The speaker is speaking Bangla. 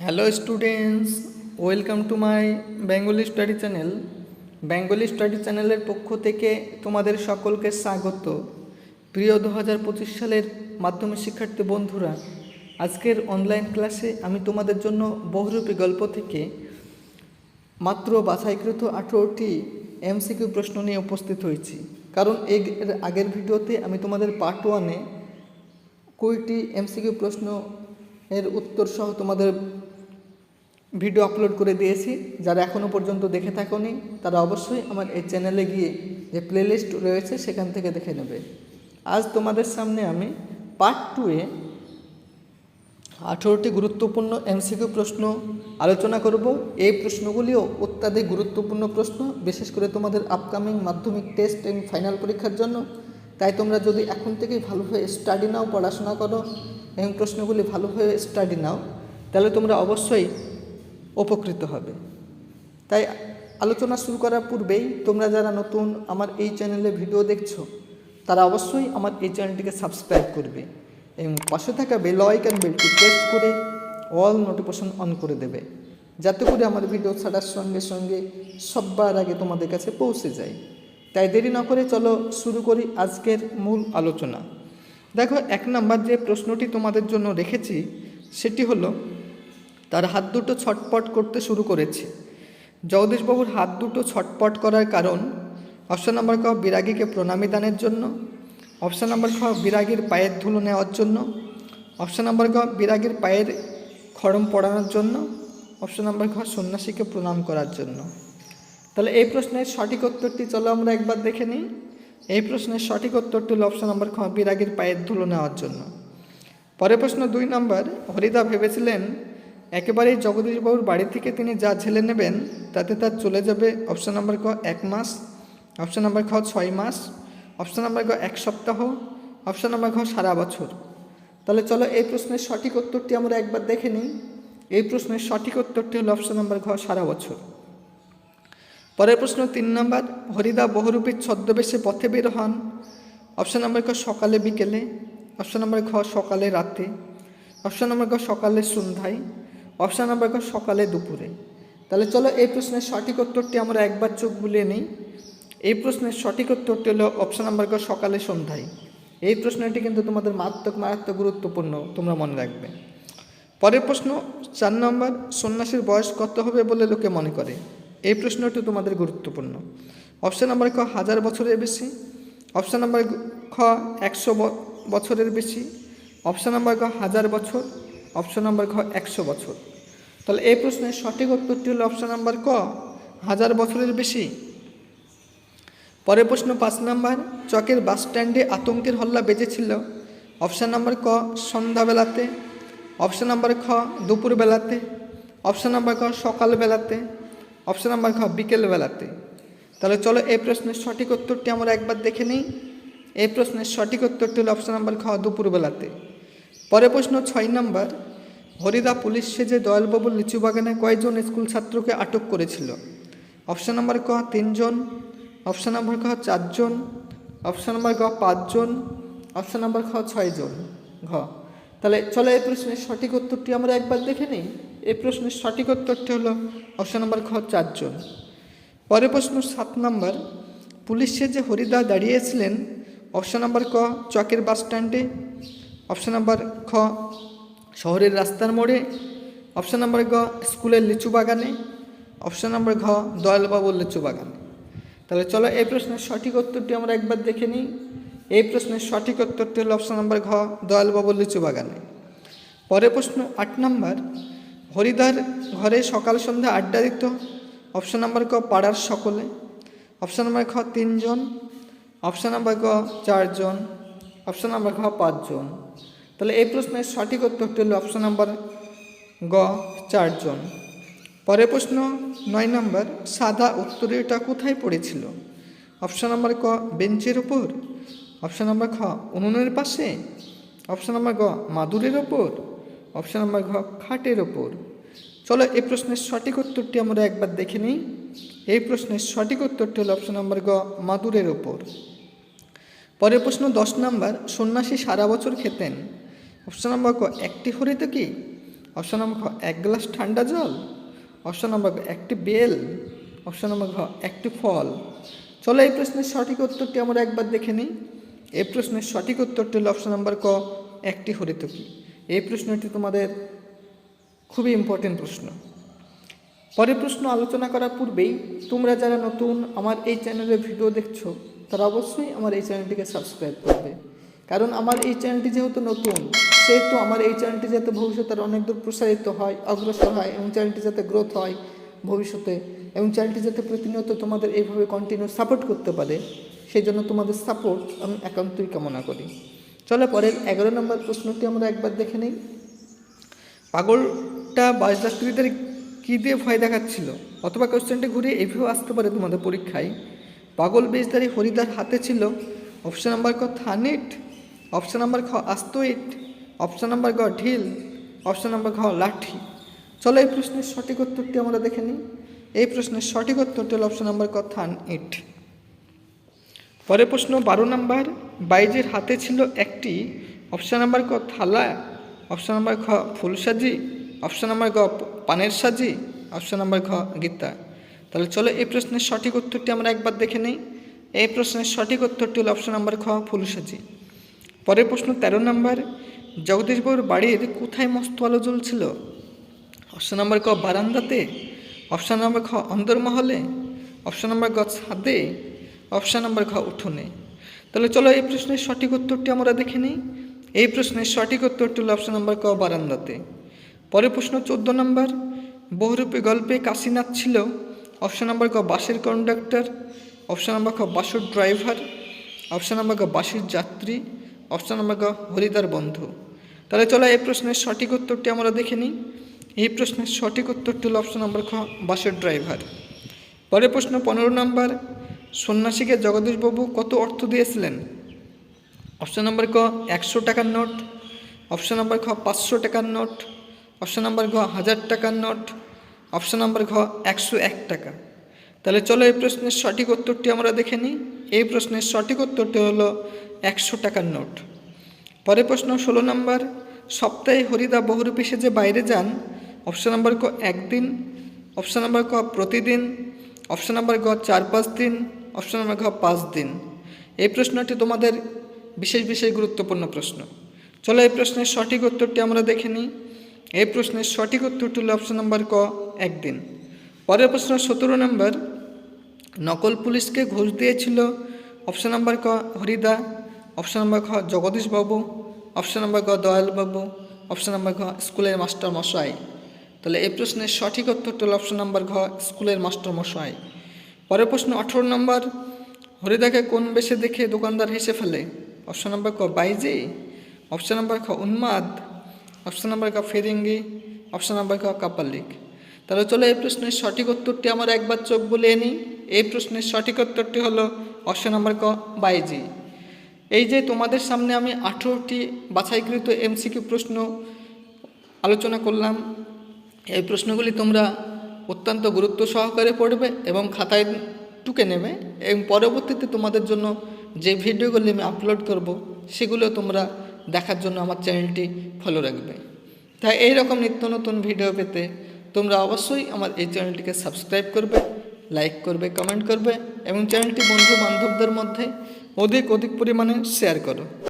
Hello students welcome to my Bengali study channel Bengali study চ্যানেলের পক্ষ থেকে তোমাদের সকলকে স্বাগত। প্রিয় দু হাজার পঁচিশ সালের মাধ্যমিক শিক্ষার্থী বন্ধুরা, আজকের অনলাইন ক্লাসে আমি তোমাদের জন্য বহুরূপী গল্প থেকে মাত্র বাছাইকৃত আঠেরোটি এমসিকিউ প্রশ্ন নিয়ে উপস্থিত হয়েছি। কারণ এর আগের ভিডিওতে আমি তোমাদের পার্ট ওয়ানে কুড়িটি এমসিকিউ প্রশ্ন এর উত্তর সহ তোমাদের ভিডিও আপলোড করে দিয়েছি। যারা এখনও পর্যন্ত দেখে থাকোনি, তারা অবশ্যই আমার এই চ্যানেলে গিয়ে যে প্লেলিস্ট রয়েছে, সেখান থেকে দেখে নেবে। আজ তোমাদের সামনে আমি পার্ট টুয়ে আঠেরোটি গুরুত্বপূর্ণ এমসিকিউ প্রশ্ন আলোচনা করব। এই প্রশ্নগুলিও অত্যাধিক গুরুত্বপূর্ণ প্রশ্ন, বিশেষ করে তোমাদের আপকামিং মাধ্যমিক টেস্ট এবং ফাইনাল পরীক্ষার জন্য। তাই তোমরা যদি এখন থেকেই ভালোভাবে স্টাডি নাও, পড়াশোনা করো, এবং প্রশ্নগুলি ভালোভাবে স্টাডি নাও, তাহলে তোমরা অবশ্যই উপকৃত হবে। তাই আলোচনা শুরু করার পূর্বেই তোমরা যারা নতুন আমার এই চ্যানেলে ভিডিও দেখছ, তারা অবশ্যই আমার এই চ্যানেলটিকে সাবস্ক্রাইব করবে এবং পাশে থাকা বেল আইকন বেলটি প্রেস করে অল নোটিফিকেশন অন করে দেবে, যাতে করে আমার ভিডিও ছাড়ার সঙ্গে সঙ্গে সবার আগে তোমাদের কাছে পৌঁছে যায়। তাই দেরি না করে চলো শুরু করি আজকের মূল আলোচনা। দেখো, এক নাম্বার যে প্রশ্নটি তোমাদের জন্য রেখেছি, সেটি হলো তার হাত দুটো ছটপট করতে শুরু করেছে। জগদীশবাবুর হাত দুটো ছটপট করার কারণ অপশন নাম্বার ক, বিরাগীকে প্রণামী দানের জন্য অপশন নাম্বার খ, বিরাগীর পায়ের ধুলো নেওয়ার জন্য অপশন নাম্বার ক, বিরাগীর পায়ের খড়ম পড়ানোর জন্য অপশন নাম্বার খ, সন্ন্যাসীকে প্রণাম করার জন্য। তাহলে এই প্রশ্নের সঠিক উত্তরটি চলো আমরা একবার দেখে নিই। এই প্রশ্নের সঠিক উত্তরটি হলো অপশন নাম্বার খ, বিরাগীর পায়ের ধুলো নেওয়ার জন্য। পরের প্রশ্ন দুই নম্বর, হরিদা ভেবেছিলেন একেবারেই জগদীশবাবুর বাড়ি থেকে তিনি যা ঝেলে নেবেন, তাতে তার চলে যাবে অপশান নাম্বার ক, এক মাস অপশন নাম্বার খ, ছয় মাস অপশান নাম্বার গ এক সপ্তাহ অপশান নাম্বার ঘ সারা বছর। তাহলে চলো এই প্রশ্নের সঠিক উত্তরটি আমরা একবার দেখে নিই। এই প্রশ্নের সঠিক উত্তরটি হলো অপশন নাম্বার ঘ সারা বছর। পরের প্রশ্ন তিন নম্বর, হরিদা বহুরূপীর ছদ্মবেশে পথে বের হন। অপশান নাম্বার ক, সকালে, বিকেলে। অপশান নাম্বার ঘ সকালে, রাতে। অপশান নাম্বার ক, সকালে, সন্ধ্যায়। অপশন নাম্বার ক সকালে দুপুরে। তাহলে চলো এই প্রশ্নের সঠিক উত্তরটি আমরা একবার চোখ বুলিয়ে নিই। এই প্রশ্নের সঠিক উত্তরটি হলো অপশান নাম্বার ক সকালে সন্ধ্যায়। এই প্রশ্নটি কিন্তু তোমাদের মারাত্মক মারাত্মক গুরুত্বপূর্ণ, তোমরা মনে রাখবে। পরের প্রশ্ন, চার নম্বর, সন্ন্যাসীর বয়স কত হবে বলে লোকে মনে করে? এই প্রশ্নটি তোমাদের গুরুত্বপূর্ণ। অপশান নাম্বার খ হাজার বছরের বেশি। অপশান নাম্বার খ, একশো বছরের বেশি। অপশান নাম্বার খ হাজার বছর। অপশন নাম্বার খ একশো বছর। তাহলে এই প্রশ্নের সঠিক উত্তরটি হলো অপশন নাম্বার ক, হাজার বছরের বেশি। পরের প্রশ্ন পাঁচ নাম্বার, চকের বাস স্ট্যান্ডে আতঙ্কের হল্লা বেজেছিল। অপশান নাম্বার ক, সন্ধ্যাবেলাতে। অপশান নাম্বার খ, দুপুরবেলাতে। অপশান নাম্বার খ সকালবেলাতে। অপশান নাম্বার খ, বিকেলবেলাতে। তাহলে চলো এই প্রশ্নের সঠিক উত্তরটি আমরা একবার দেখে নিই। এই প্রশ্নের সঠিক উত্তরটি হলো অপশান নাম্বার খ, দুপুরবেলাতে। পরের প্রশ্ন ছয় নাম্বার, হরিদা পুলিশ সেজে দয়ালবাবুর লিচু বাগানে কয়জন স্কুল ছাত্রকে আটক করেছিল? অপশান নাম্বার ক, তিনজন, অপশান নাম্বার খ চারজন, অপশান নাম্বার গ, পাঁচজন, অপশান নাম্বার খ, ছয়জন। ঘ। তাহলে চলো এই প্রশ্নের সঠিক উত্তরটি আমরা একবার দেখে নিই। এই প্রশ্নের সঠিক উত্তরটি হলো অপশান নাম্বার খ, চারজন। পরের প্রশ্ন সাত নম্বর, পুলিশে যে হরিদা দাঁড়িয়েছিলেন? অপশান নাম্বার ক, চকের বাস স্ট্যান্ডে অপশান নাম্বার খ, শহরের রাস্তার মোড়ে। অপশান নাম্বার গ, স্কুলের লিচু বাগানে। অপশান নাম্বার ঘ, দয়ালবাবুর লিচু বাগানে। তাহলে চলো এই প্রশ্নের সঠিক উত্তরটি আমরা একবার দেখে নিই। এই প্রশ্নের সঠিক উত্তরটি হল অপশান নাম্বার ঘ, দয়ালবাবুর লিচু বাগানে। পরের প্রশ্ন আট নম্বর হরিদার ঘরে সকাল সন্ধ্যা আড্ডা দিত। অপশান নাম্বার ক, পাড়ার সকলে। অপশান নাম্বার খ, তিনজন। অপশান নাম্বার গ, চারজন। অপশান নাম্বার ঘ, পাঁচজন। তাহলে এই প্রশ্নের সঠিক উত্তরটি হলো অপশান নাম্বার গ, চারজন। পরের প্রশ্ন, নয় নম্বর, সাদা উত্তরীয়টা কোথায় পড়েছিল? অপশান নাম্বার ক, বেঞ্চের ওপর অপশান নাম্বার খ উনুনের পাশে। অপশান নাম্বার গ, মাদুরের ওপর অপশান নাম্বার ঘ, খাটের ওপর চলো এই প্রশ্নের সঠিক উত্তরটি আমরা একবার দেখে নিই। এই প্রশ্নের সঠিক উত্তরটি হলো অপশান নাম্বার গ, মাদুরের ওপর পরের প্রশ্ন দশ নম্বর, সন্ন্যাসী সারা বছর খেতেন। অপশান নম্বর ক, একটি হরিত কি? অপশন নম্বর খ, এক গ্লাস ঠান্ডা জল। অপশন নম্বর একটি বেল। অপশন নম্বর ঘ একটি ফল। চলো এই প্রশ্নের সঠিক উত্তরটি আমরা একবার দেখে নিই। এই প্রশ্নের সঠিক উত্তরটি হলো অপশন নম্বর ক, একটি হরিতকি এই প্রশ্নটি তোমাদের খুবই ইম্পর্টেন্ট প্রশ্ন। পরের প্রশ্ন আলোচনা করার পূর্বেই তোমরা যারা নতুন আমার এই চ্যানেলে ভিডিও দেখছ তারা অবশ্যই আমার এই চ্যানেলটিকে সাবস্ক্রাইব করবে। কারণ আমার এই চ্যানেলটি যেহেতু নতুন, সেহেতু আমার এই চ্যানেলটি যাতে ভবিষ্যতে অনেক দূর প্রসারিত হয়, অগ্রসর হয় এবং চ্যানেলটি যাতে গ্রোথ হয় ভবিষ্যতে এবং চ্যানেলটি যাতে প্রতিনিয়ত তোমাদের এইভাবে কন্টিনিউ সাপোর্ট করতে পারে, সেই জন্য তোমাদের সাপোর্ট আমি একান্তই কামনা করি। চলো পরের এগারো নম্বর প্রশ্নটি আমরা একবার দেখে নিই। পাগলটা যাত্রীদের কী দিয়ে ভয় দেখাচ্ছিল? অথবা কোশ্চেনটি ঘুরে এভাবেও আসতে পারে তোমাদের পরীক্ষায়। পাগল বেশধারী হরিদার হাতে ছিল। অপশান নাম্বার ক থানিট অপশান নাম্বার খ আস্ত ইট অপশন নাম্বার গ ঢিল অপশান নাম্বার ঘ লাঠি। চলো এই প্রশ্নের সঠিক উত্তরটি আমরা দেখে নিই। এই প্রশ্নের সঠিক উত্তরটি হল অপশন নাম্বার ক থান ইট পরের প্রশ্ন বারো নাম্বার বাইজের হাতে ছিল একটি। অপশান নাম্বার ক থালা অপশান নাম্বার খ ফুলসাজি অপশান নাম্বার গ পানের সাজি অপশান নাম্বার ঘ গীতা। তাহলে চলো এই প্রশ্নের সঠিক উত্তরটি আমরা একবার দেখে নিই। এই প্রশ্নের সঠিক উত্তরটি হলো অপশন নাম্বার খ, ফুলসাজি। পরের প্রশ্ন তেরো নম্বর, জগদীশবাবুর বাড়ির কোথায় মস্ত আলো জ্বলছিল? অপশন নাম্বার ক, বারান্দাতে। অপশন নাম্বার খ অন্দরমহলে অপশন নাম্বার গ, ছাদে। অপশন নাম্বার খ, উঠোনে। তাহলে চলো এই প্রশ্নের সঠিক উত্তরটি আমরা দেখে নিই। এই প্রশ্নের সঠিক উত্তরটি হলো অপশন নাম্বার ক, বারান্দাতে। পরের প্রশ্ন চোদ্দ নম্বর, বহুরূপী গল্পে কাশীনাথ ছিল। অপশন নাম্বার ক, বাসের কন্ডাক্টর অপশন নাম্বার খ বাসের ড্রাইভার অপশন নাম্বার ক, বাসের যাত্রী. অপশন নাম্বার ক হরিদার বন্ধু। তাহলে চলো এই প্রশ্নের সঠিক উত্তরটি আমরা দেখে নিই। এই প্রশ্নের সঠিক উত্তরটি হল অপশন নাম্বার খ, বাসের ড্রাইভার পরের প্রশ্ন, পনেরো নম্বর। সন্ন্যাসীকে জগদীশবাবু কত অর্থ দিয়েছিলেন? অপশন নাম্বার ক, একশো টাকার নোট। অপশন নাম্বার খ, পাঁচশো টাকার নোট। অপশন নাম্বার ঘ হাজার টাকার নোট। অপশন নাম্বার ঘ, একশো এক টাকা। তাহলে চলো এই প্রশ্নের সঠিক উত্তরটি আমরা দেখে নিই। এই প্রশ্নের সঠিক উত্তরটি হলো একশো টাকার নোট। পরের প্রশ্ন ষোলো নম্বর, সপ্তাহে হরিদা বহুরূপী সেজে বাইরে যান, অপশন নাম্বার ক, একদিন, অপশন নাম্বার ক, প্রতিদিন, অপশন নাম্বার গ, চার পাঁচ দিন, অপশন নাম্বার ঘ পাঁচ দিন। এই প্রশ্নটি তোমাদের বিশেষ বিশেষ গুরুত্বপূর্ণ প্রশ্ন। চলো এই প্রশ্নের সঠিক উত্তরটি আমরা দেখে নিই। এই প্রশ্নের সঠিক উত্তরটি হলো অপশন নাম্বার ক, একদিন। পরের প্রশ্ন সতেরো নম্বর নকল পুলিশকে ঘুষ দিয়েছিল। অপশন নাম্বার ক, হরিদা। অপশন নাম্বার খ জগদীশবাবু অপশন নাম্বার ক দয়ালবাবু অপশন নাম্বার ঘ স্কুলের মাস্টার মশাই। তাহলে এই প্রশ্নের সঠিক উত্তরটি হলো অপশন নাম্বার ঘ স্কুলের মাস্টার মশাই। পরের প্রশ্ন আঠেরো নম্বর হরিদাকে কোন বেশে দেখে দোকানদার হেসে ফেলে? অপশন নাম্বার ক, বাইজি। অপশন নাম্বার খ, উন্মাদ। অপশন নাম্বার ক ফেরিঙ্গি, অপশন নাম্বার ক কাপালিক তাহলে চলো এই প্রশ্নের সঠিক উত্তরটি আমার একবার চোখ বলে নিই। এই প্রশ্নের সঠিক উত্তরটি হলো অপশন নাম্বার ক, বাইজি। এই যে তোমাদের সামনে আমি আঠেরোটি বাছাইকৃত এমসিকিউ প্রশ্ন আলোচনা করলাম, এই প্রশ্নগুলি তোমরা অত্যন্ত গুরুত্ব সহকারে পড়বে এবং খাতায় টুকে নেবে এবং পরবর্তীতে তোমাদের জন্য যে ভিডিওগুলি আমি আপলোড করব, সেগুলো তোমরা দেখার জন্য আমার চ্যানেলটি ফলো রাখবে। তাই এই রকম নিত্য নতুন ভিডিও পেতে তোমরা অবশ্যই আমার এই চ্যানেলটিকে সাবস্ক্রাইব করবে লাইক করবে কমেন্ট করবে এবং চ্যানেলটি বন্ধু বান্ধবদের মধ্যে অধিক অধিক পরিমাণে শেয়ার করো।